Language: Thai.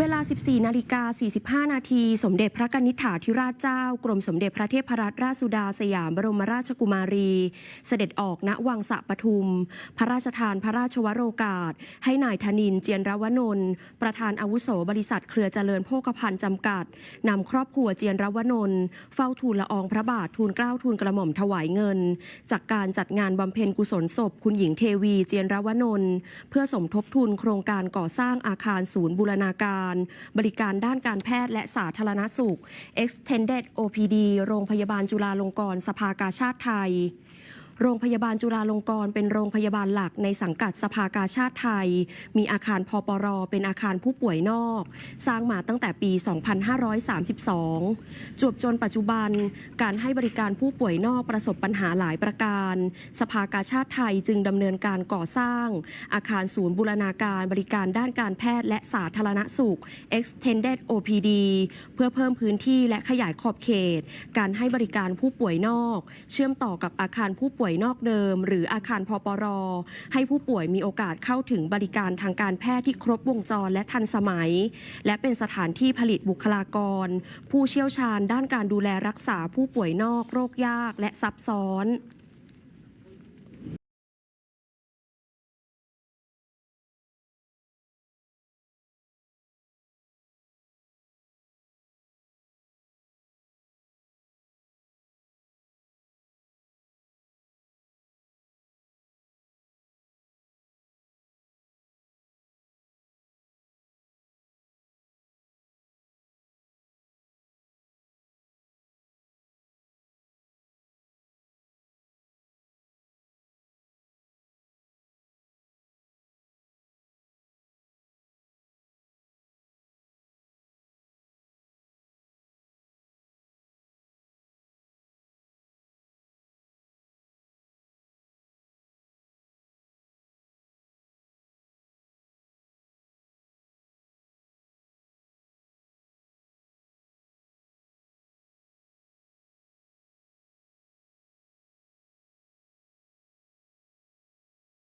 เวลา 14 นาฬิกา 45 นาที สมเด็จพระกนิษฐาธิราชเจ้า กรมสมเด็จพระเทพรัตนราชสุดาสยามบรมราชกุมารี เสด็จออกณวังสะปทุม พระราชทานพระราชวโรกาส ให้นายธนินเจียนรวนนท์ประธานอาวุโสบริษัทเครือเจริญโภคภัณฑ์จำกัด นำครอบครัวเจียนรวนนท์เฝ้าทูลละอองพระบาททูลเกล้าทูลกระหม่อมถวายเงิน จากการจัดงานบำเพ็ญกุศลศพ คุณหญิงเทวีเจียนรวนนท์เพื่อสมทบทุนโครงการก่อสร้างอาคารศูนย์บูรณาการบริการด้านการแพทย์และสาธารณสุข Extended OPD โรงพยาบาลจุฬาลงกรณ์สภากาชาติไทย โรงพยาบาลจุฬาลงกรณ์เป็นโรงพยาบาลหลักในสังกัดสภากาชาติไทย มีอาคารพปรเป็นอาคารผู้ป่วยนอก สร้างมาตั้งแต่ปี 2532 จวบจนปัจจุบัน การให้บริการผู้ป่วยนอกประสบปัญหาหลายประการ สภากาชาติไทยจึงดำเนินการก่อสร้าง อาคารศูนย์บูรณาการบริการด้านการแพทย์และสาธารณสุข Extended OPD เพื่อเพิ่มพื้นที่และขยายขอบเขต การให้บริการผู้ป่วยนอก เชื่อมต่อกับอาคารผู้ป่วยป่วยนอกเดิม หรืออาคารพปร ให้ผู้ป่วยมีโอกาสเข้าถึงบริการทางการแพทย์ที่ครบวงจรและทันสมัย และเป็นสถานที่ผลิตบุคลากร ผู้เชี่ยวชาญด้านการดูแลรักษาผู้ป่วยนอกโรคยากและซับซ้อน